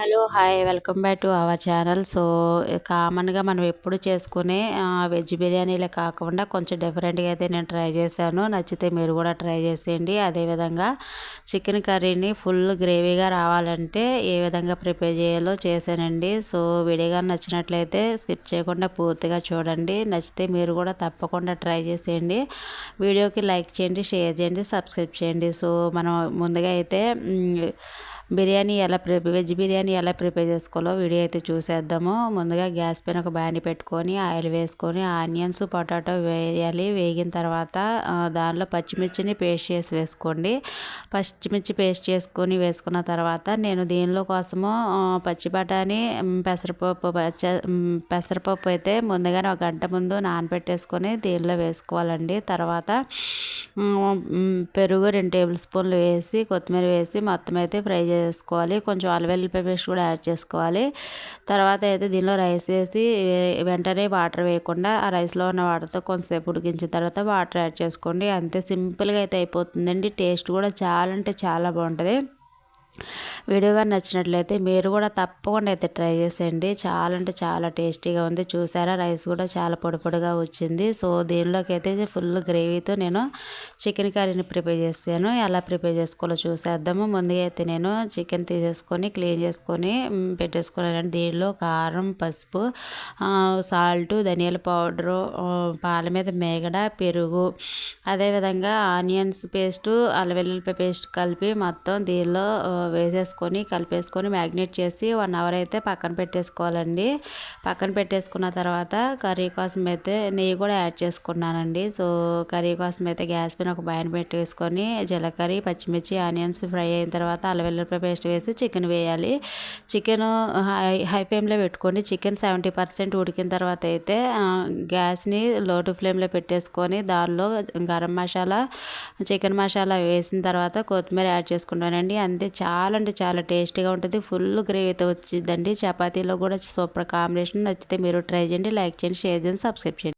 Hello hi welcome back to our channel. So కామన్గా మనం ఎప్పుడు చేసుకునే వెజ్ బిర్యానీలే కాకుండా కొంచెం డిఫరెంట్గా అయితే నేను ట్రై చేశాను. నచ్చితే మీరు కూడా ట్రై చేసేయండి. అదేవిధంగా చికెన్ కర్రీని ఫుల్ గ్రేవీగా రావాలంటే ఏ విధంగా ప్రిపేర్ చేయాలో చేశానండి. సో వీడియోగా నచ్చినట్లయితే స్కిప్ చేయకుండా పూర్తిగా చూడండి. నచ్చితే మీరు కూడా తప్పకుండా ట్రై చేసేయండి. వీడియోకి లైక్ చేయండి షేర్ చేయండి సబ్స్క్రైబ్ చేయండి. సో మనం ముందుగా అయితే బిర్యానీ ఎలా ప్రిపేర్ వెజ్ బిర్యానీ ఎలా ప్రిపేర్ చేసుకోవాలో వీడియో అయితే చూసేద్దాము. ముందుగా గ్యాస్ పైన ఒక బ్యాని పెట్టుకొని ఆయిల్ వేసుకొని ఆనియన్స్ పొటాటో వేయాలి. వేగిన తర్వాత దానిలో పచ్చిమిర్చిని పేస్ట్ చేసి వేసుకోండి. పచ్చిమిర్చి పేస్ట్ చేసుకొని వేసుకున్న తర్వాత నేను దీనిలో కోసము పచ్చి బఠానీ పెసరపప్పు పెసరపప్పు అయితే ముందుగానే ఒక గంట ముందు నానబెట్టేసుకొని దీనిలో వేసుకోవాలండి. తర్వాత పెరుగు రెండు టేబుల్ స్పూన్లు వేసి కొత్తిమీర వేసి మొత్తం అయితే ఫ్రై చేసుకోవాలి. కొంచెం అలవెల్లి పేస్ట్ కూడా యాడ్ చేసుకోవాలి. తర్వాత అయితే దీనిలో రైస్ వేసి వెంటనే వాటర్ వేయకుండా ఆ రైస్లో ఉన్న వాటర్తో కొంతసేపు ఉడికించిన తర్వాత వాటర్ యాడ్ చేసుకోండి. అంతే సింపుల్గా అయితే అయిపోతుందండి. టేస్ట్ కూడా చాలా అంటే చాలా బాగుంటుంది. వీడియో కానీ నచ్చినట్లయితే మీరు కూడా తప్పకుండా అయితే ట్రై చేసేయండి. చాలా అంటే చాలా టేస్టీగా ఉంది. చూసారా? రైస్ కూడా చాలా పొడిపొడిగా వచ్చింది. సో దీనిలోకి అయితే ఫుల్ గ్రేవీతో నేను చికెన్ కర్రీని ప్రిపేర్ చేస్తాను. ఎలా ప్రిపేర్ చేసుకోవాలో చూసేద్దాము. ముందుగా అయితే నేను చికెన్ తీసేసుకొని క్లీన్ చేసుకొని పెట్టేసుకున్నాను దీనిలో కారం పసుపు సాల్ట్ ధనియాల పౌడరు పాల మీద మేగడ పెరుగు అదేవిధంగా ఆనియన్స్ పేస్టు అల్లవెల్లుల్లిపాయ పేస్ట్ కలిపి మొత్తం దీనిలో వేసేసుకొని కలిపేసుకొని మ్యాగ్నేట్ చేసి వన్ అవర్ అయితే పక్కన పెట్టేసుకోవాలండి. పక్కన పెట్టేసుకున్న తర్వాత కర్రీ కోసం అయితే నెయ్యి కూడా యాడ్ చేసుకున్నానండి. సో కర్రీ కోసం అయితే గ్యాస్ పైన ఒక బయన పెట్టేసుకొని జీలకర్ర పచ్చిమిర్చి ఆనియన్స్ ఫ్రై అయిన తర్వాత అల్లవెల్లిపాయ పేస్ట్ వేసి చికెన్ వేయాలి. చికెన్ హై హై ఫ్లేమ్లో పెట్టుకొని చికెన్ సెవెంటీ పర్సెంట్ ఉడికిన తర్వాత అయితే గ్యాస్ని లో టు ఫ్లేమ్లో పెట్టేసుకొని దానిలో గరం మసాలా చికెన్ మసాలా వేసిన తర్వాత కొత్తిమీర యాడ్ చేసుకుంటానండి. అంతే చాలా చాలా అంటే చాలా టేస్టీగా ఉంటుంది. ఫుల్ గ్రేవీతో వచ్చిందండి. చపాతీలో కూడా సూపర్ కాంబినేషన్. నచ్చితే మీరు ట్రై చేయండి లైక్ చేయండి షేర్ చేయండి సబ్స్క్రైబ్ చేయండి.